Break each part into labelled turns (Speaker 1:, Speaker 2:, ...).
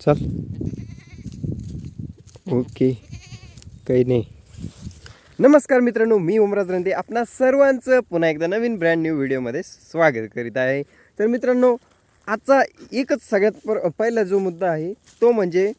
Speaker 1: चल. ओके. काही नाही. नमस्कार मित्रांनो मी उमराज रंदे. आपणा सर्वांचं पुन्हा एकदा नवीन ब्रँड न्यू व्हिडिओमध्ये स्वागत करीत आहे. तर मित्रांनो आजचा एकच सगळ्यात पर पहिला जो मुद्दा आहे तो म्हणजे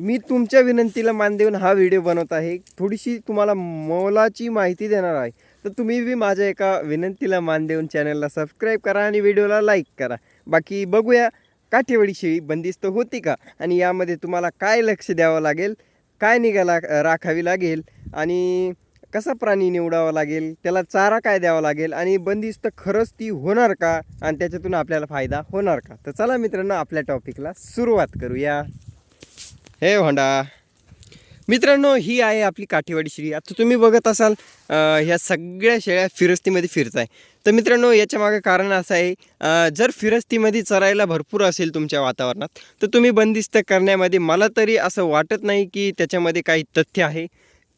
Speaker 1: मी तुमच्या विनंतीला मान देऊन हा व्हिडिओ बनवत आहे. थोडीशी तुम्हाला मोलाची माहिती देणार आहे. तर तुम्ही बी माझ्या एका विनंतीला मान देऊन चॅनलला सबस्क्राईब करा आणि व्हिडिओला लाईक करा. बाकी बघूया काठेवाडी शेळी बंदिस्त होती का? आणि यामध्ये तुम्हाला काय लक्ष द्यावं लागेल? काय निघाला राखावी लागेल? आणि कसा प्राणी निवडावा लागेल? त्याला चारा काय द्यावा लागेल? आणि बंदिस्त खरंच ती होणार का? आणि त्याच्यातून आपल्याला फायदा होणार का? तर चला मित्रांनो आपल्या टॉपिकला सुरुवात करूया. हे होंडा. मित्रांनो ही आहे आपली काठीवाडी श्री आता तुम्ही बघत असाल ह्या सगळ्या शेळ्या फिरस्तीमध्ये फिरताय. तर मित्रांनो याच्या मागे कारण असं आहे जर फिरस्तीमध्ये चरायला भरपूर असेल तुमच्या वातावरणात तर तुम्ही बंदिस्त करण्यामध्ये मला तरी असं वाटत नाही की त्याच्यामध्ये काही तथ्य आहे.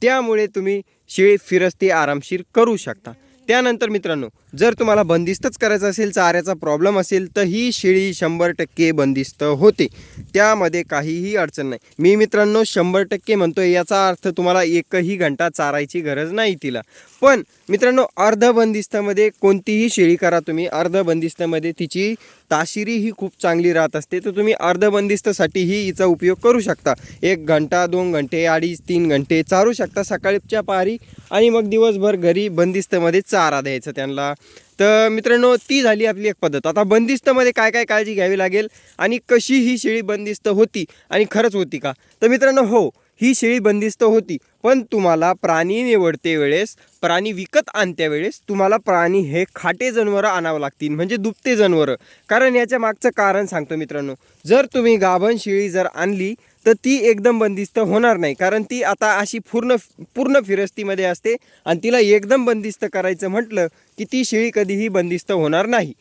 Speaker 1: त्यामुळे तुम्ही शेळी फिरस्ती आरामशीर करू शकता. त्यानंतर मित्रांनो जर तुम्हाला बंदिस्तच करायचं असेल चाऱ्याचा प्रॉब्लेम असेल तर ही शेळी शंभर टक्के बंदिस्त होते. त्यामध्ये काहीही अडचण नाही. मी मित्रांनो शंभर टक्के म्हणतोय याचा अर्थ तुम्हाला एकही घंटा चारायची गरज नाही तिला. पण मित्रांनो अर्ध बंदिस्तामध्ये कोणतीही शेळी करा तुम्ही. अर्ध बंदिस्तामध्ये तिची ताशिरी ही खूप चांगली राहत असते. तर तुम्ही अर्धबंदिस्तसाठीही हिचा उपयोग करू शकता. एक घंटा दोन घंटे अडीच तीन घंटे चारू शकता. सकाळच्या पारी आणि मग दिवसभर घरी बंदिस्तमध्ये चारा द्यायचा त्यांना. तर मित्रांनो ती झाली आपली एक पद्धत. आता बंदिस्तमध्ये काय काय काळजी घ्यावी लागेल आणि कशी ही शेळी बंदिस्त होती आणि खरंच होती का? तर मित्रांनो हो ही शेळी बंदिस्त होती पण तुम्हाला प्राणी निवडते वेळेस प्राणी विकत आणत्या वेळेस तुम्हाला प्राणी हे खाटे जनावरं आणावं लागतील म्हणजे दुभते जनावरं. कारण याच्या मागचं कारण सांगतो मित्रांनो जर तुम्ही गाभण शेळी जर आणली तर ती एकदम बंदिस्त होणार नाही. कारण ती आता अशी पूर्ण पूर्ण फिरस्तीमध्ये असते आणि तिला एकदम बंदिस्त करायचं म्हटलं की ती शेळी कधीही बंदिस्त होणार नाही.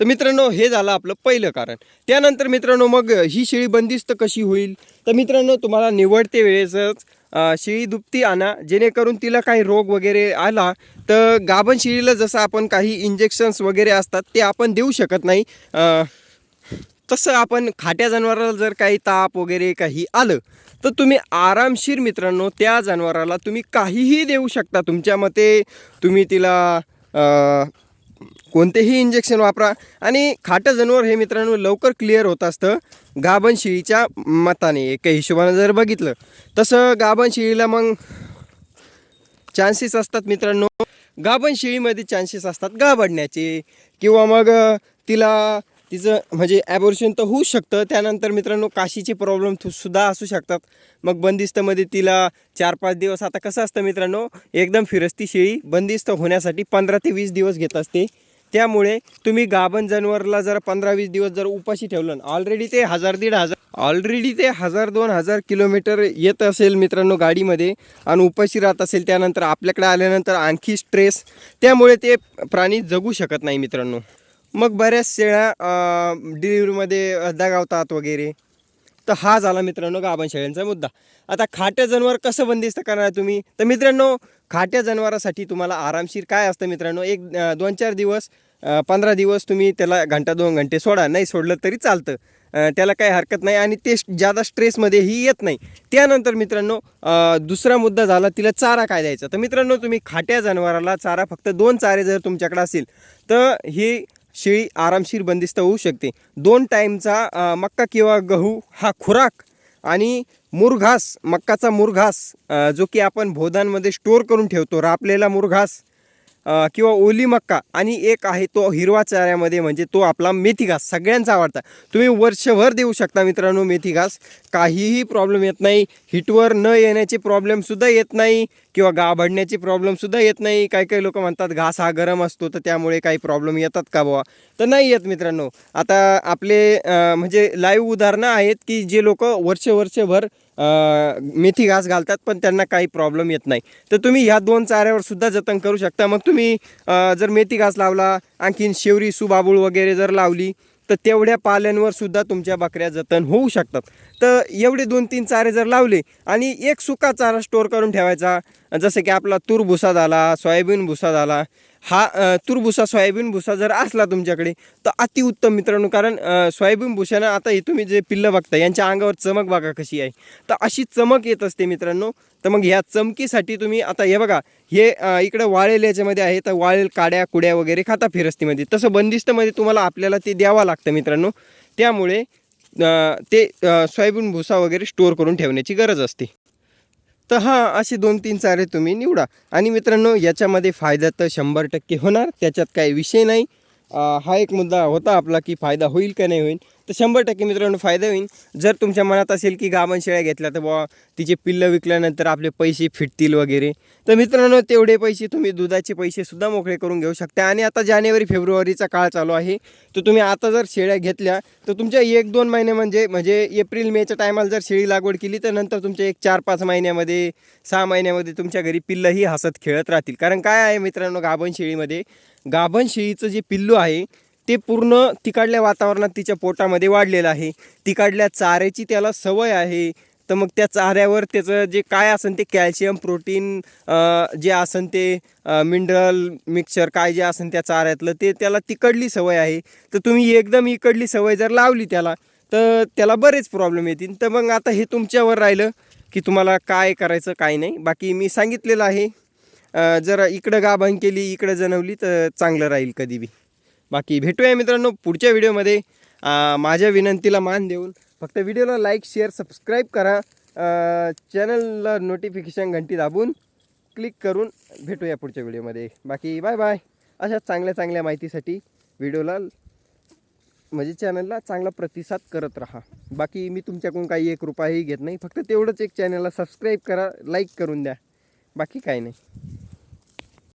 Speaker 1: तर मित्रांनो हे झालं आपलं पहिलं कारण. त्यानंतर मित्रांनो मग ही शेळी बंदिस्त कशी होईल? तर मित्रांनो तुम्हाला निवडते वेळेसच शेळी दुपती आणा. जेणेकरून तिला काही रोग वगैरे आला तर गाभण शेळीला जसं आपण काही इंजेक्शन्स वगैरे असतात ते आपण देऊ शकत नाही. तसं आपण खाट्या जनावराला जर काही ताप वगैरे काही आलं तर तुम्ही आरामशीर मित्रांनो त्या जनावराला तुम्ही काहीही देऊ शकता. तुमच्या मते तुम्ही तिला कोणतेही इंजेक्शन वापरा. आणि खाटं जनावर हे मित्रांनो लवकर क्लिअर होत असतं. गाभण शिळीच्या मताने एका हिशोबानं जर बघितलं तसं गाभण शिळीला मग चान्सेस असतात मित्रांनो. गाभण शिळीमध्ये चान्सेस असतात गाभडण्याचे. किंवा मग तिला तिचं म्हणजे ॲबॉर्शन तर होऊच शकतं. त्यानंतर मित्रांनो काशीचे प्रॉब्लेम सुद्धा असू शकतात. मग बंदिस्तमध्ये तिला चार पाच दिवस आता कसं असतं मित्रांनो एकदम फिरस्ती शेळी बंदिस्त होण्यासाठी पंधरा ते वीस दिवस घेत असते. त्यामुळे तुम्ही गाभण जनावरला जर पंधरा वीस दिवस जर उपाशी ठेवलं ऑलरेडी ते हजार दीड हजार ऑलरेडी ते हजार दोन हजार किलोमीटर येत असेल मित्रांनो गाडीमध्ये आणि उपाशी राहत असेल त्यानंतर आपल्याकडे आल्यानंतर आणखी स्ट्रेस त्यामुळे ते प्राणी जगू शकत नाही मित्रांनो. मग बऱ्याच शेळ्या डिलिव्हरीमध्ये दगावतात वगैरे. तर हा झाला मित्रांनो गाभण शेळ्यांचा मुद्दा. आता खाट्या जनावर कसं बंदिस्त करणार तुम्ही? तर मित्रांनो खाट्या जनावरासाठी तुम्हाला आरामशीर काय असतं मित्रांनो? एक दोन चार दिवस पंधरा दिवस तुम्ही त्याला घंटा दोन घंटे सोडा. नाही सोडलं तरी चालतं. त्याला काही हरकत नाही आणि ते ज्यादा स्ट्रेसमध्येही येत नाही. त्यानंतर मित्रांनो दुसरा मुद्दा झाला तिला चारा काय द्यायचा? तर मित्रांनो तुम्ही खाट्या जनावराला चारा फक्त दोन चारे जर तुमच्याकडे असेल तर ही शेळी आरामशीर बंदिस्त होऊ शकते. दोन टाईमचा मक्का किंवा गहू हा खुराक आणि मुरघास मक्काचा मुरघास जो की आपण भोदांमध्ये स्टोअर करून ठेवतो रापलेला मुरघास किंवा ओली मक्का आणि एक आहे तो हिरवा चाऱ्यामध्ये म्हणजे तो आपला मेथी घास सगळ्यांचा आवडता. तुम्ही वर्षभर देऊ शकता मित्रांनो मेथी घास. काहीही प्रॉब्लेम येत नाही. हिटवर न येण्याचे प्रॉब्लेमसुद्धा येत नाही. किंवा गाभडण्याचे प्रॉब्लेमसुद्धा येत नाही. काही काही लोक म्हणतात घास हा गरम असतो तर त्यामुळे काही प्रॉब्लेम येतात का बुवा? तर नाही येत मित्रांनो. आता आपले म्हणजे लाईव्ह उदाहरणं आहेत की जे लोक वर्ष वर्षभर मेथी घास घालतात पण त्यांना काही प्रॉब्लेम येत नाही. तर तुम्ही ह्या दोन चाऱ्यावर सुद्धा जतन करू शकता. मग तुम्ही जर मेथी घास लावला आणखीन शेवरी सुबाबूळ वगैरे जर लावली तर तेवढ्या पाल्यांवर सुद्धा तुमच्या बकऱ्या जतन होऊ शकतात. तर एवढे दोन तीन चारे जर लावले आणि एक सुका चारा स्टोअर करून ठेवायचा जसं की आपला तूर भुसा झाला सोयाबीन भुसा झाला हा तुरभुसा तूर भुसा सोयाबीन भुसा जर असला तुमच्याकडे तर अतिउत्तम मित्रांनो कारण सोयाबीन भुशानं आता हे तुम्ही जे पिल्लं बघता यांच्या अंगावर चमक बघा कशी आहे. तर अशी चमक येत असते मित्रांनो तर मग ह्या चमकीसाठी तुम्ही आता हे बघा हे इकडं वाळेल याच्यामध्ये आहे तर वाळेल काड्या कुड्या वगैरे खाता फिरस्तीमध्ये. तसं बंदिस्तमध्ये तुम्हाला आपल्याला ते द्यावं लागतं मित्रांनो. त्यामुळे ते सोयाबीन भुसा वगैरे स्टोअर करून ठेवण्याची गरज असते. तर हां असे दोन तीन चारे तुम्ही निवडा. आणि मित्रांनो याच्यामध्ये फायदा तर शंभर टक्के होणार त्याच्यात काही विषय नाही. हा एक मुद्दा होता आपला की फायदा होईल का नाही होईल. तर शंभर टक्के मित्रांनो फायदा होईल. जर तुमच्या मनात असेल की गाभण शेळ्या घेतल्या तर बुवा तिचे पिल्लं विकल्यानंतर आपले पैसे फिटतील वगैरे. तर मित्रांनो तेवढे पैसे तुम्ही दुधाचे पैसेसुद्धा मोकळे करून घेऊ शकता. आणि आता जानेवारी फेब्रुवारीचा काळ चालू आहे. तर तुम्ही आता जर शेळ्या घेतल्या तर तुमच्या एक दोन महिने म्हणजे म्हणजे एप्रिल मेच्या टायमाला जर शेळी लागवड केली तर नंतर तुमच्या एक चार पाच महिन्यामध्ये सहा महिन्यामध्ये तुमच्या घरी पिल्लंही हसत खेळत राहतील. कारण काय आहे मित्रांनो गाभण शेळीमध्ये गाभण शेळीचं जे पिल्लू आहे ते पूर्ण तिकडल्या वातावरणात तिच्या पोटामध्ये वाढलेलं आहे. तिकडल्या चाऱ्याची त्याला सवय आहे. तर मग त्या चाऱ्यावर त्याचं जे काय असेल ते कॅल्शियम प्रोटीन जे असेल ते मिनरल मिक्सचर काय जे असेल त्या चाऱ्यातलं ते त्याला तिकडली सवय आहे. तर तुम्ही एकदम इकडली सवय जर लावली त्याला तर त्याला बरेच प्रॉब्लेम येतील. तर मग आता हे तुमच्यावर राहिलं की तुम्हाला काय करायचं काय नाही. बाकी मी सांगितलेलं आहे. जर इकडं गाभण केली इकडं जनवली तर चांगलं राहील कधी बी. बाकी भेटूया मित्रांनो पुढच्या व्हिडिओमध्ये. माझ्या विनंतीला मान देऊन. फक्त व्हिडिओला लाईक शेअर सबस्क्राईब करा. चॅनलला नोटिफिकेशन घंटी दाबून क्लिक करून भेटूया पुढच्या व्हिडिओमध्ये. बाकी बाय बाय अशा चांगल्या चांगल्या माहितीसाठी व्हिडिओला म्हणजे चॅनलला चांगला प्रतिसाद करत राहा. बाकी मी तुमच्याकडून काही एक रुपयाही घेत नाही. फक्त तेवढंच एक चॅनलला सबस्क्राईब करा लाईक करून द्या. बाकी काही नाही.